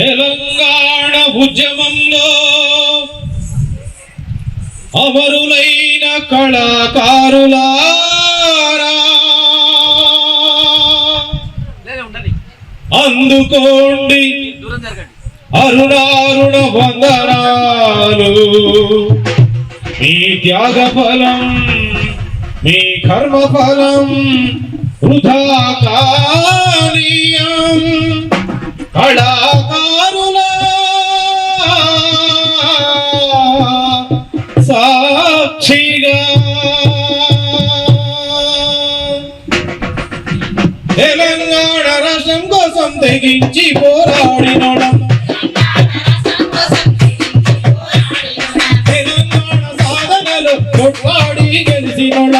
తెలంగాణ ఉద్యమంలో అమరులైన కళాకారులారా. ఉండని అందుకోండి అరుణారుణ వందనాలు. మీ త్యాగ ఫలం మీ కర్మ ఫలం వృధా కానీయం. కళాకారుల. సాక్షిగా. తెలంగాణ రాష్ట్రం కోసం తెగించి పోరాడినోడం తెలంగాణ సాధనలు కొట్లాడి గెలిచినడం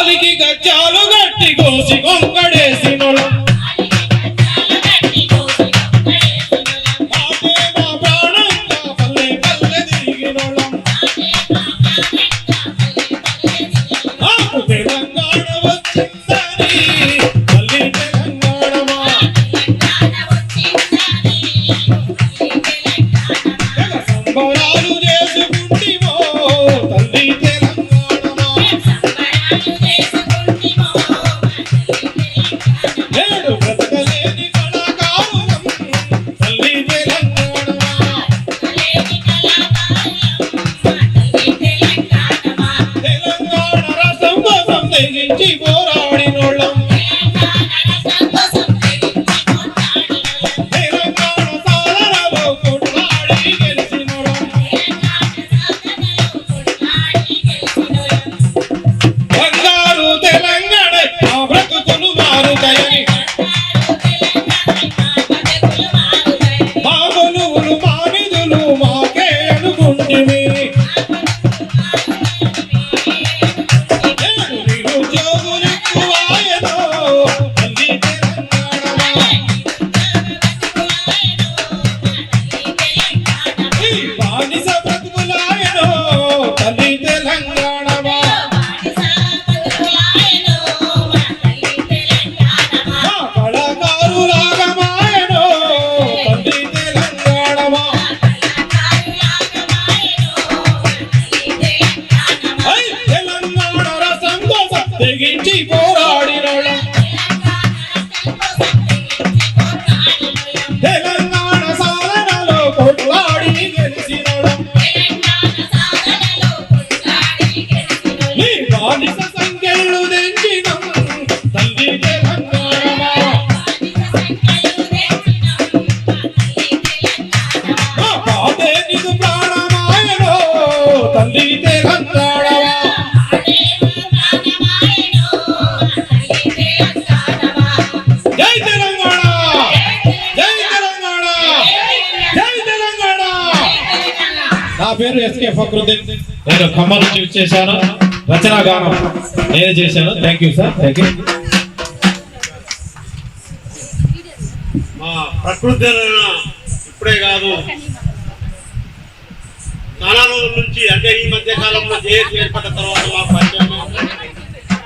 కాలికి గచ్చాలు గట్టి కోసి కొంకడేసినోళ్ళం నేను నిరుద్యోగులెక్కువాయనో నా పేరు ఎస్కే ఫక్రుద్దీన్. నేను ఖమ్మం నుంచి చేశాను రచనా గానం. నేను చేశాను. Thank you sir thank you ప్రకృతి ఇప్పుడే కాదు. చాలా రోజుల నుంచి అంటే ఈ మధ్య కాలంలో జేఏసీ ఏర్పడిన తర్వాత మాకు పరిచయం